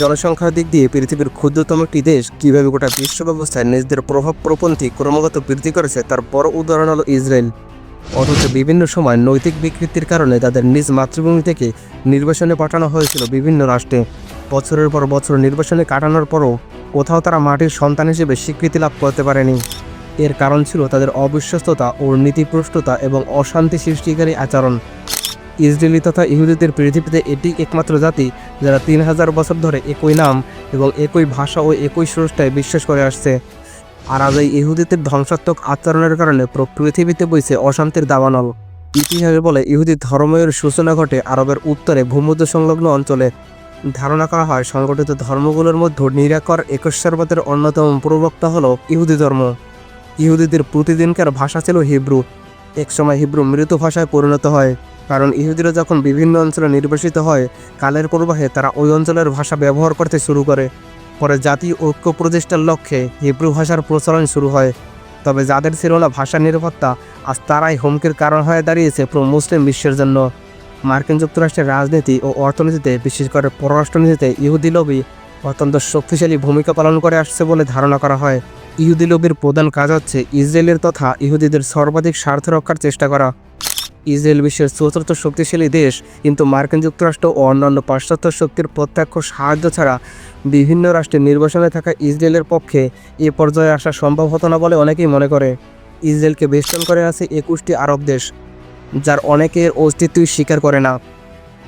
জনসংখ্যার দিক দিয়ে পৃথিবীর ক্ষুদ্রতম একটি দেশ, কীভাবে গোটা বিশ্ব ব্যবস্থায় নিজেদের প্রভাব প্রপন্থী ক্রমাগত বৃদ্ধি করেছে তার বড় উদাহরণ হলো ইসরায়েল। অথচ বিভিন্ন সময় নৈতিক বিকৃতির কারণে তাদের নিজ মাতৃভূমি থেকে নির্বাসনে পাঠানো হয়েছিল বিভিন্ন রাষ্ট্রে। বছরের পর বছর নির্বাসনে কাটানোর পরও কোথাও তারা মাটির সন্তান হিসেবে স্বীকৃতি লাভ করতে পারেনি। এর কারণ ছিল তাদের অবিশ্বস্ততা ও নীতিপ্রষ্টতা এবং অশান্তি সৃষ্টিকারী আচরণ। ইসরায়েলি তথা ইহুদিদের পৃথিবীতে এটি একমাত্র জাতি যারা তিন হাজার বছর ধরে একই নাম এবং একই ভাষা ও একই স্রষ্টায় বিশ্বাস করে আসছে। আর আজ এই ইহুদিদের ধ্বংসাত্মক আচরণের কারণে পৃথিবীতে বইছে অশান্তির দাবানল। ইতিহাসে বলে, ইহুদি ধর্মের সূচনা ঘটে আরবের উত্তরে ভূমধ্য সংলগ্ন অঞ্চলে। ধারণা করা হয়, সংগঠিত ধর্মগুলোর মধ্যে নিরাকর একশ্বরবাদের অন্যতম প্রবক্তা হলো ইহুদি ধর্ম। ইহুদিদের প্রতিদিনকার ভাষা ছিল হিব্রু। একসময় হিব্রু মৃত ভাষায় পরিণত হয়। কারণ ইহুদিরা যখন বিভিন্ন অঞ্চলে নির্বাসিত হয়, কালের প্রবাহে তারা ওই অঞ্চলের ভাষা ব্যবহার করতে শুরু করে। পরে জাতি ঐক্য প্রতিষ্ঠার লক্ষ্যে হিব্রু ভাষার প্রচলন শুরু হয়। তবে যাদের ছিল না ভাষা নিরাপত্তা, আজ তারাই হুমকির কারণ হয়ে দাঁড়িয়েছে পুরো মুসলিম বিশ্বের জন্য। মার্কিন যুক্তরাষ্ট্রের রাজনীতি ও অর্থনীতিতে, বিশেষ করে পররাষ্ট্রনীতিতে, ইহুদি লবি অত্যন্ত শক্তিশালী ভূমিকা পালন করে আসছে বলে ধারণা করা হয়। ইহুদি লবির প্রধান কাজ হচ্ছে ইসরায়েলের তথা ইহুদিদের সর্বাধিক স্বার্থ রক্ষার চেষ্টা করা। ইসরায়েল বিশ্বের চতুর্থ শক্তিশালী দেশ, কিন্তু মার্কিন যুক্তরাষ্ট্র ও অন্যান্য পাশ্চাত্য শক্তির প্রত্যক্ষ সাহায্য ছাড়া বিভিন্ন রাষ্ট্রের নির্বাচনে থাকা ইসরায়েলের পক্ষে এ পর্যায়ে আসা সম্ভব হতো না বলে অনেকেই মনে করে। ইসরায়েলকে বেষ্টন করে আছে একুশটি আরব দেশ, যার অনেকের অস্তিত্বই স্বীকার করে না।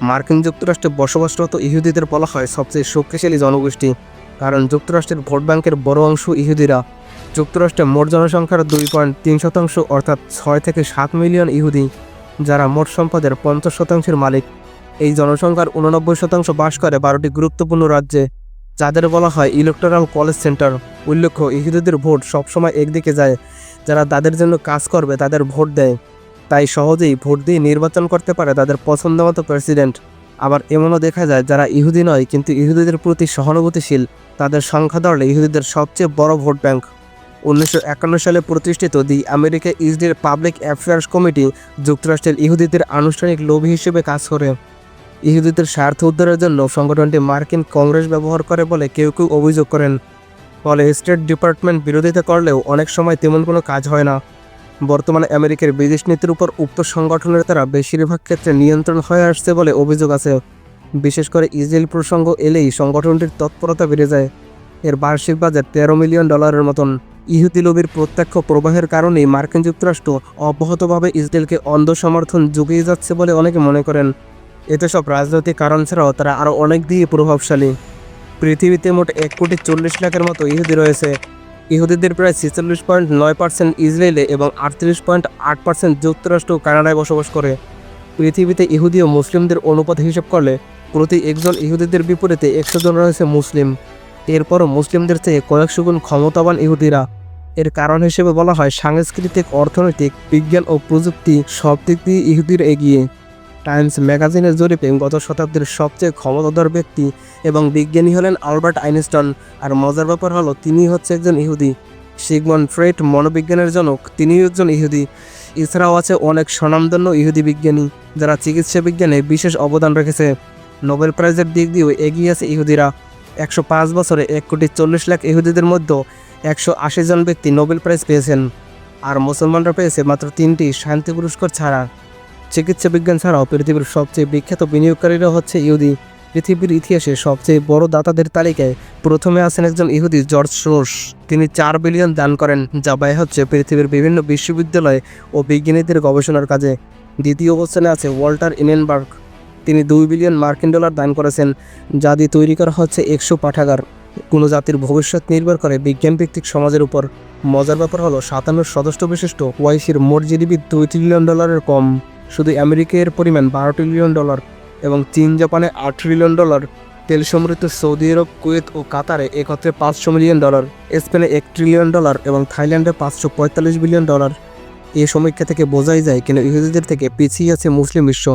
মার্কিন যুক্তরাষ্ট্রে বসবাসরত ইহুদিদের বলা হয় সবচেয়ে শক্তিশালী জনগোষ্ঠী, কারণ যুক্তরাষ্ট্রের ভোট ব্যাংকের বড় অংশ ইহুদিরা। যুক্তরাষ্ট্রে মোট জনসংখ্যার দুই পয়েন্ট তিন শতাংশ, অর্থাৎ ছয় থেকে সাত মিলিয়ন ইহুদি। যারা মোট সম্পদের পঞ্চাশ শতাংশের মালিক। এই জনসংখ্যার উননব্বই শতাংশ বাস করে বারোটি গুরুত্বপূর্ণ রাজ্যে, যাদের বলা হয় ইলেকট্রাল কলেজ সেন্টার উল্লেখ্য, ইহুদিদের ভোট সবসময় একদিকে যায়। যারা তাদের জন্য কাজ করবে, তাদের ভোট দেয়। তাই সহজেই ভোট দিয়ে নির্বাচন করতে পারে তাদের পছন্দ মতো প্রেসিডেন্ট। আবার এমনও দেখা যায়, যারা ইহুদি নয়, কিন্তু ইহুদিদের প্রতি সহানুভূতিশীল, তাদের সংখ্যা ধরলে ইহুদিদের সবচেয়ে বড় ভোট ব্যাংক। উনিশশো একান্ন সালে প্রতিষ্ঠিত the America Israel public affairs committee যুক্তরাষ্ট্রের ইহুদিদের আনুষ্ঠানিক লোভী হিসেবে কাজ করে। ইহুদিদের স্বার্থ উদ্ধারের জন্য সংগঠনটি মার্কিন কংগ্রেস ব্যবহার করে বলে কেউ কেউ অভিযোগ করেন। ফলে স্টেট ডিপার্টমেন্ট বিরোধিতা করলেও অনেক সময় তেমন কোনো কাজ হয় না। বর্তমানে আমেরিকার বিদেশ নীতির উপর উক্ত সংগঠনের দ্বারা বেশিরভাগ ক্ষেত্রে নিয়ন্ত্রণ হয়ে আসছে বলে অভিযোগ আছে। বিশেষ করে ইসরায়েল প্রসঙ্গ এলেই সংগঠনটির তৎপরতা বেড়ে যায়। এর বার্ষিক বাজেট তেরো মিলিয়ন ডলারের মতন। ইহুদি লবির প্রত্যক্ষ প্রবাহের কারণেই মার্কিন যুক্তরাষ্ট্র অব্যাহতভাবে ইসরায়েলকে অন্ধ সমর্থন জুগিয়ে যাচ্ছে বলে অনেকে মনে করেন। এতে সব রাজনৈতিক কারণ ছাড়াও তারা আরও অনেক দিয়ে প্রভাবশালী। পৃথিবীতে মোট এক কোটি চল্লিশ লাখের মতো ইহুদি রয়েছে। ইহুদিদের প্রায় ছেচল্লিশ পয়েন্ট নয় পার্সেন্ট ইসরায়েলে এবং আটত্রিশ পয়েন্ট আট পার্সেন্ট যুক্তরাষ্ট্র কানাডায় বসবাস করে। পৃথিবীতে ইহুদি ও মুসলিমদের অনুপাত হিসেব করলে প্রতি একজন ইহুদিদের বিপরীতে একশো জন রয়েছে মুসলিম। এরপরও মুসলিমদের চেয়ে কয়েকশো গুণ ক্ষমতাবান ইহুদিরা এর কারণ হিসেবে বলা হয় সাংস্কৃতিক, অর্থনৈতিক, বিজ্ঞান ও প্রযুক্তি সব দিক দিয়ে ইহুদির এগিয়ে। টাইমস ম্যাগাজিনের জরিপে গত শতাব্দীর সবচেয়ে ক্ষমতাধর ব্যক্তি এবং বিজ্ঞানী হলেন আলবার্ট আইনস্টন আর মজার ব্যাপার হলো তিনি হচ্ছে একজন ইহুদি। সিগমন ফ্রেড মনোবিজ্ঞানের জনক, তিনিও একজন ইহুদি। এছাড়াও আছে অনেক স্বনামধন্য ইহুদি বিজ্ঞানী, যারা চিকিৎসা বিজ্ঞানে বিশেষ অবদান রেখেছে। নোবেল প্রাইজের দিক দিয়েও এগিয়ে আছে ইহুদিরা। একশো পাঁচ বছরে এক কোটি চল্লিশ লাখ ইহুদিদের মধ্যে একশো আশি জন ব্যক্তি নোবেল প্রাইজ পেয়েছেন, আর মুসলমানরা পেয়েছে মাত্র তিনটি শান্তি পুরস্কার ছাড়া। চিকিৎসা বিজ্ঞান ছাড়াও পৃথিবীর সবচেয়ে বিখ্যাত বিনিয়োগকারীরা হচ্ছে ইহুদি। পৃথিবীর ইতিহাসে সবচেয়ে বড় দাতাদের তালিকায় প্রথমে আছেন একজন ইহুদি, জর্জ সোর্স তিনি চার বিলিয়ন দান করেন, যা ব্যয় হচ্ছে পৃথিবীর বিভিন্ন বিশ্ববিদ্যালয় ও বিজ্ঞানীদের গবেষণার কাজে। দ্বিতীয় অবস্থানে আছে ওয়াল্টার ইনেনবার্গ। তিনি দুই বিলিয়ন মার্কিন ডলার দান করেছেন, যা দিয়ে তৈরি করা হচ্ছে একশো পাঠাগার। কোনো জাতির ভবিষ্যৎ নির্ভর করে বিজ্ঞানভিত্তিক সমাজের উপর। মজার ব্যাপার হলো সাতান্ন সদস্য বিশিষ্ট ওয়াইসির মোট জিডিপি দুই ট্রিলিয়ন ডলারের কম। শুধু আমেরিকার পরিমাণ বারো ট্রিলিয়ন ডলার এবং চীন, জাপানে আট ট্রিলিয়ন ডলার তেল সমৃদ্ধ সৌদি আরব, কুয়েত ও কাতারে একত্রে পাঁচশো মিলিয়ন ডলার স্পেনে এক ট্রিলিয়ন ডলার এবং থাইল্যান্ডে পাঁচশো পঁয়তাল্লিশ বিলিয়ন ডলার এ সমীক্ষা থেকে বোঝাই যায়, কেন ইহুদিদের থেকে পিছিয়ে আছে মুসলিম বিশ্ব।